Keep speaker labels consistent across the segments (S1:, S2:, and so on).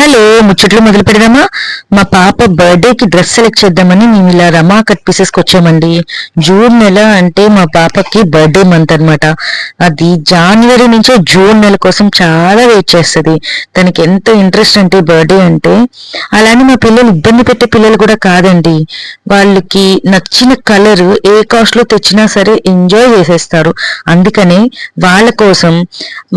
S1: Hello ముచ్చట్లు మొదలు పెడదామా మా పాప బర్త్డేకి డ్రెస్ సెలెక్ట్ చేద్దామని మేము ఇలా రమా కట్ పీసెస్కి వచ్చామండి. జూన్ నెల అంటే మా పాపకి బర్త్డే మంత్ అన్నమాట. అది జనవరి నుంచే జూన్ నెల కోసం చాలా వెయిట్ చేస్తుంది. తనకి ఎంత ఇంట్రెస్ట్ అంటే బర్త్డే అంటే అలానే మా పిల్లలు ఇబ్బంది పెట్టే పిల్లలు కూడా కాదండి. వాళ్ళకి నచ్చిన కలర్ ఏ కాస్ట్లో తెచ్చినా సరే ఎంజాయ్ చేసేస్తారు. అందుకనే వాళ్ళ కోసం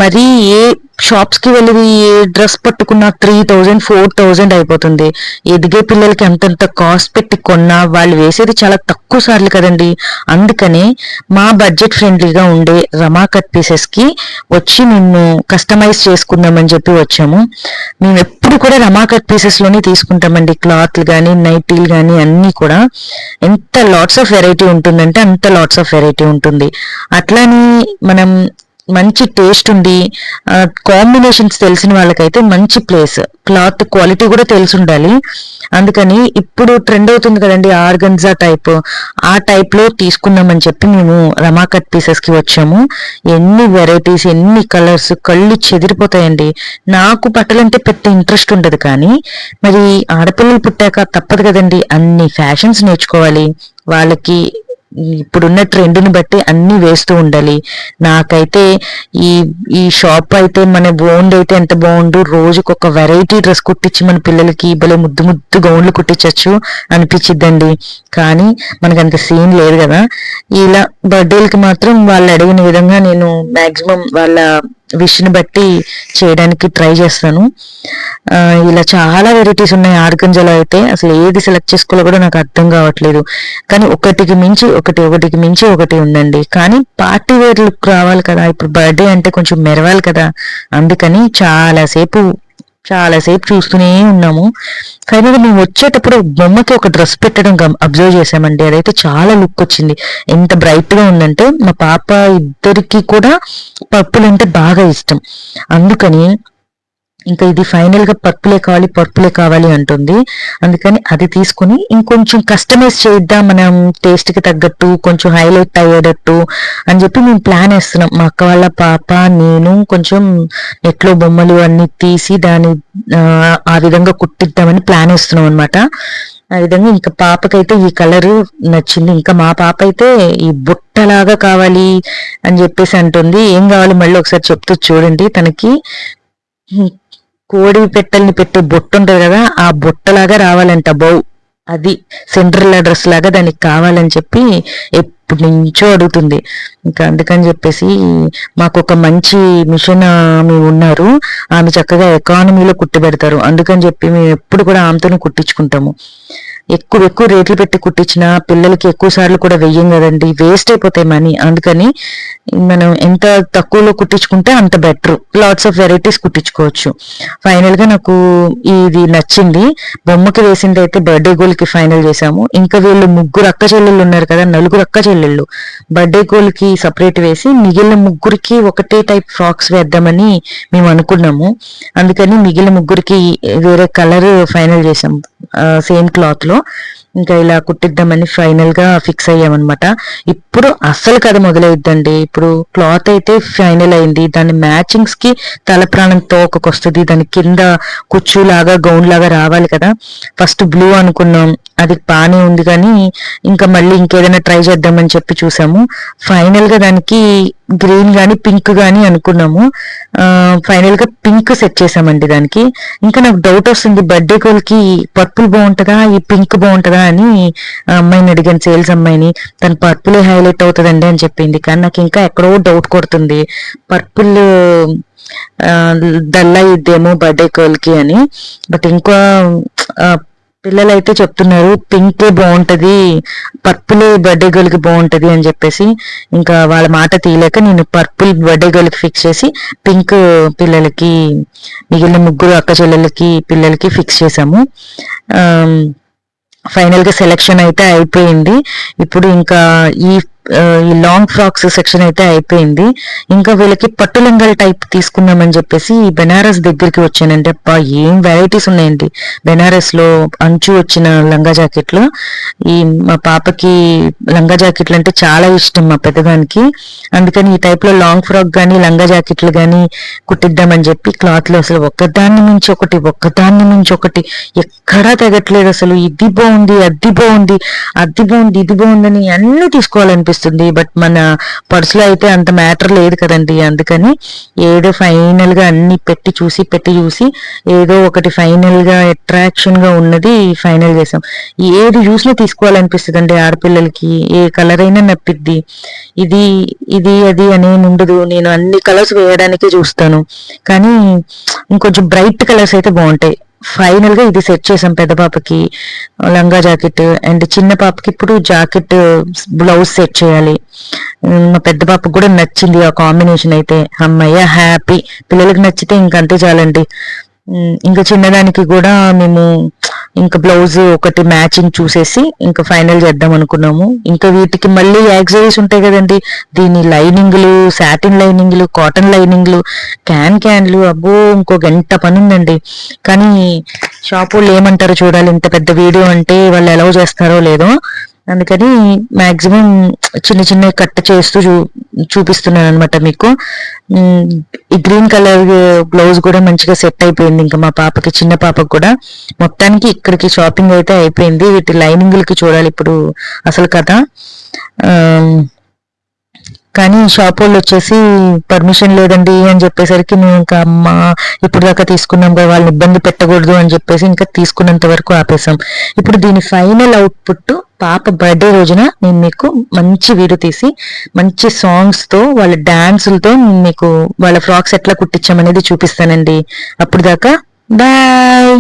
S1: మరి ఏ షాప్స్కి వెళ్ళి ఏ డ్రెస్ పట్టుకున్న త్రీ థౌజండ్ ఫోర్ థౌజండ్ అయిపోతుంది. ఎదిగే పిల్లలకి అంతంత కాస్ట్ పెట్టి కొన్నా వాళ్ళు వేసేది చాలా తక్కువ సార్లు కదండి. అందుకనే మా బడ్జెట్ ఫ్రెండ్లీగా ఉండే రమా కట్ పీసెస్కి వచ్చి మేము కస్టమైజ్ చేసుకుందామని చెప్పి వచ్చాము. మేము ఎప్పుడు కూడా రమా కట్ పీసెస్లోనే తీసుకుంటామండి. క్లాత్లు కానీ నైటీలు కానీ అన్ని కూడా. ఎంత లాట్స్ ఆఫ్ వెరైటీ ఉంటుందంటే అంత లాట్స్ ఆఫ్ వెరైటీ ఉంటుంది. అట్లానే మనం మంచి టేస్ట్ ఉండి కాంబినేషన్స్ తెలిసిన వాళ్ళకైతే మంచి ప్లేస్ క్లాత్ క్వాలిటీ కూడా తెలిసి ఉండాలి అందుకని ఇప్పుడు ట్రెండ్ అవుతుంది కదండి ఆర్గన్జా టైప్ ఆ టైప్లో తీసుకుందామని చెప్పి మేము రమా కట్ పీసెస్కి వచ్చాము. ఎన్ని వెరైటీస్ ఎన్ని కలర్స్ కళ్ళు చెదిరిపోతాయండి. నాకు బట్టలంటే పెద్ద ఇంట్రెస్ట్ ఉండదు కానీ మరి ఆడపిల్లలు పుట్టాక తప్పదు కదండి అన్ని ఫ్యాషన్స్ నేర్చుకోవాలి. వాళ్ళకి ఇప్పుడున్న ట్రెండ్ని బట్టి అన్ని వేస్తూ ఉండాలి. నాకైతే ఈ ఈ షాప్ అయితే మన బోండ్ అయితే ఎంత బాగుండు రోజుకి ఒక వెరైటీ డ్రెస్ కుట్టించి మన పిల్లలకి భలే ముద్దు ముద్దు గౌన్లు కుట్టించవచ్చు అనిపించిద్దండి కానీ మనకు అంత సీన్ లేదు కదా. ఇలా బర్త్డేలకి మాత్రం వాళ్ళు అడిగిన విధంగా నేను మ్యాక్సిమం వాళ్ళ విష్ని బట్టి చేయడానికి ట్రై చేస్తాను. ఇలా చాలా వెరైటీస్ ఉన్నాయి ఆర్గంజలో అయితే. అసలు ఏది సెలెక్ట్ చేసుకోవాలో కూడా నాకు అర్థం కావట్లేదు. కానీ ఒకటికి మించి ఒకటి ఒకటికి మించి ఒకటి ఉందండి. కానీ పార్టీ వేర్ లుక్ రావాలి కదా. ఇప్పుడు బర్త్డే అంటే కొంచెం మెరవాలి కదా. అందుకని చాలాసేపు చాలాసేపు చూస్తూనే ఉన్నాము. కానీ మేము వచ్చేటప్పుడు బొమ్మకి ఒక డ్రెస్ పెట్టడం అబ్జర్వ్ చేసామండి అదైతే చాలా లుక్ వచ్చింది. ఎంత బ్రైట్గా ఉందంటే మా పాప ఇద్దరికి కూడా పర్పుల్ అంటే బాగా ఇష్టం. అందుకని ఇంకా ఇది ఫైనల్గా పర్పులే కావాలి పర్పులే కావాలి అంటుంది. అందుకని అది తీసుకుని ఇంకొంచెం కస్టమైజ్ చేద్దాం మనం టేస్ట్కి తగ్గట్టు కొంచెం హైలైట్ అయ్యేటట్టు అని చెప్పి మేము ప్లాన్ వేస్తున్నాం. మా అక్క వాళ్ళ పాప నేను కొంచెం నెట్లో బొమ్మలు అన్ని తీసి దాన్ని ఆ విధంగా కుట్టిద్దామని ప్లాన్ వేస్తున్నాం అనమాట ఆ విధంగా ఇంకా పాపకైతే ఈ కలర్ నచ్చింది. ఇంకా మా పాప అయితే ఈ బుట్టలాగా కావాలి అని చెప్పేసి అంటుంది. ఏం కావాలి మళ్ళీ ఒకసారి చెప్తూ చూడండి తనకి. కోడి పెట్టల్ని పెట్టే బొట్టు ఉంటుంది కదా ఆ బొట్టలాగా రావాలంట బౌ. అది సెంట్రల్ అడ్రస్ లాగా దానికి కావాలని చెప్పి ఎప్పటి నుంచో అడుగుతుంది. ఇంకా అందుకని చెప్పేసి మాకు ఒక మంచి మిషన్ ఆమె ఉన్నారు. ఆమె చక్కగా ఎకానమీలో కుట్టి పెడతారు. అందుకని చెప్పి మేము ఎప్పుడు కూడా ఆమెతోనే కుట్టించుకుంటాము. ఎక్కువ ఎక్కువ రేట్లు పెట్టి కుట్టించిన పిల్లలకి ఎక్కువ సార్లు కూడా వెయ్యం కదండి. వేస్ట్ అయిపోతాయి మనీ. అందుకని మనం ఎంత తక్కువలో కుట్టించుకుంటే అంత బెటర్ లాట్స్ ఆఫ్ వెరైటీస్ కుట్టించుకోవచ్చు. ఫైనల్గా నాకు ఇది నచ్చింది. బొమ్మకి వేసింది అయితే బర్త్డే గోల్కి ఫైనల్ చేసాము ఇంకా వీళ్ళు ముగ్గురు అక్క చెల్లెళ్ళు ఉన్నారు కదా నలుగురు అక్క చెల్లెళ్ళు. బర్త్డే గోల్కి సపరేట్ వేసి మిగిలిన ముగ్గురికి ఒకటే టైప్ ఫ్రాక్స్ వేద్దామని మేము అనుకున్నాము. అందుకని మిగిలిన ముగ్గురికి వేరే కలర్ ఫైనల్ చేసాము సేమ్ క్లాత్లో. ఇంకా ఇలా కుట్టిద్దామని ఫైనల్గా ఫిక్స్ అయ్యామన్నమాట. ఇప్పుడు అస్సలు కథ మొదలైద్దండి. ఇప్పుడు క్లాత్ అయితే ఫైనల్ అయింది. దాని మ్యాచింగ్స్కి తల ప్రాణం తోకకొస్తుంది. దాని కింద కుచ్చులాగా గౌన్ లాగా రావాలి కదా. ఫస్ట్ బ్లూ అనుకున్నాం. అది బాగానే ఉంది కానీ ఇంకా మళ్ళీ ఇంకేదైనా ట్రై చేద్దామని చెప్పి చూసాము. ఫైనల్గా దానికి గ్రీన్ గాని పింక్ గాని అనుకున్నాము. ఫైనల్గా పింక్ సెట్ చేసామండి దానికి. ఇంకా నాకు డౌట్ వస్తుంది బర్త్డే గోల్కి పర్పుల్ బాగుంటుందా ఈ పింక్ బాగుంటుందా అని అమ్మాయిని అడిగాను సేల్స్ అమ్మాయిని. తను పర్పులే హైలైట్ అవుతుందండి అని చెప్పింది. కానీ నాకు ఇంకా ఎక్కడో డౌట్ కొడుతుంది. పర్పుల్ డల్ అయ్యిద్దేమో బర్త్డే గర్ల్కి అని. బట్ ఇంకా పిల్లలు అయితే చెప్తున్నారు పింకే బాగుంటది పర్పుల్ బర్త్డే గర్ల్కి బాగుంటది అని చెప్పేసి. ఇంకా వాళ్ళ మాట తీయలేక నేను పర్పుల్ బర్త్డే గర్ల్కి ఫిక్స్ చేసి పింక్ పిల్లలకి మిగిలిన ముగ్గురు అక్క చెల్లెలకి పిల్లలకి ఫిక్స్ చేసాము ఫైనల్గా సెలెక్షన్ అయితే అయిపోయింది. ఇప్పుడు ఇంకా ఈ ఈ లాంగ్ ఫ్రాక్స్ సెక్షన్ అయితే అయిపోయింది. ఇంకా వీళ్ళకి పట్టు లంగాల టైప్ తీసుకుందామని చెప్పేసి ఈ బెనారస్ దగ్గరికి వచ్చానంటే అబ్బా ఏం వెరైటీస్ ఉన్నాయండి. బెనారస్లో అంచు వచ్చిన లంగా జాకెట్లు. ఈ మా పాపకి లంగా జాకెట్లు అంటే చాలా ఇష్టం మా పెద్దదానికి. అందుకని ఈ టైప్లో లాంగ్ ఫ్రాక్ గానీ లంగా జాకెట్లు గానీ కుట్టిద్దామని చెప్పి క్లాత్లో అసలు ఒక్కదాన్ని మించి ఒకటి ఒక్కదాన్ని మించి ఒకటి ఎక్కడా తెగట్లేదు అసలు. ఇది బాగుంది అది బాగుంది అది బాగుంది ఇది బాగుందని అన్ని తీసుకోవాలనిపిస్తుంది. బట్ మన పర్సులో అయితే అంత మ్యాటర్ లేదు కదండి. అందుకని ఏదో ఫైనల్గా అన్ని పెట్టి చూసి పెట్టి చూసి ఏదో ఒకటి ఫైనల్గా అట్రాక్షన్గా ఉన్నది ఫైనల్ చేసాం. ఏది చూసినా తీసుకోవాలనిపిస్తుంది అండి ఆడపిల్లలకి? ఏ కలర్ అయినా నప్పిద్ది. ఇది ఇది అది అనే ఉండదు నేను అన్ని కలర్స్ వేయడానికే చూస్తాను. కానీ ఇంకొంచెం బ్రైట్ కలర్స్ అయితే బాగుంటాయి. ఫైనల్గా ఇది సెట్ చేసాం పెద్ద పాపకి. లంగా జాకెట్ అండ్ చిన్న పాపకి ఇప్పుడు జాకెట్ బ్లౌజ్ సెట్ చేయాలి. మా పెద్ద పాపకు కూడా నచ్చింది ఆ కాంబినేషన్ అయితే. అమ్మయ్య హ్యాపీ. పిల్లలకి నచ్చితే ఇంకంతే చాలండి. ఇంకా చిన్నదానికి కూడా మేము ఇంకా బ్లౌజ్ ఒకటి మ్యాచింగ్ చూసేసి ఇంకా ఫైనల్ చేద్దాం అనుకున్నాము. ఇంకా వీటికి మళ్ళీ యాక్సరీస్ ఉంటాయి కదండి. దీని లైనింగ్లు సాటిన్ లైనింగ్లు కాటన్ లైనింగ్లు క్యాన్ క్యాన్లు అబ్బో ఇంకో గంట పని ఉందండి కానీ షాప్ వాళ్ళు ఏమంటారో చూడాలి. ఇంత పెద్ద వీడియో అంటే వాళ్ళు ఎలా చేస్తారో లేదో అందుకని మాక్సిమం చిన్న చిన్న కట్ చేస్తూ చూ చూపిస్తున్నాను అనమాట మీకు ఈ గ్రీన్ కలర్ బ్లౌజ్ కూడా మంచిగా సెట్ అయిపోయింది. ఇంకా మా పాపకి చిన్న పాపకి కూడా. మొత్తానికి ఇక్కడికి షాపింగ్ అయితే అయిపోయింది. వీటి లైనింగ్లకి చూడాలి ఇప్పుడు అసలు కథ. కానీ షాప్ వాళ్ళు వచ్చేసి పర్మిషన్ లేదండి అని చెప్పేసరికి మేము ఇంకా అమ్మ ఇప్పుడు దాకా తీసుకున్నాం కదా వాళ్ళని ఇబ్బంది పెట్టకూడదు అని చెప్పేసి ఇంకా తీసుకున్నంత వరకు ఆపేసాం. ఇప్పుడు దీని ఫైనల్ అవుట్పుట్ పాప బర్త్డే రోజున నేను మీకు మంచి వీడియో తీసి మంచి సాంగ్స్తో వాళ్ళ డాన్సులతో మీకు వాళ్ళ ఫ్రాక్స్ ఎట్లా కుట్టించామనేది చూపిస్తానండి. అప్పుడు దాకా బాయ్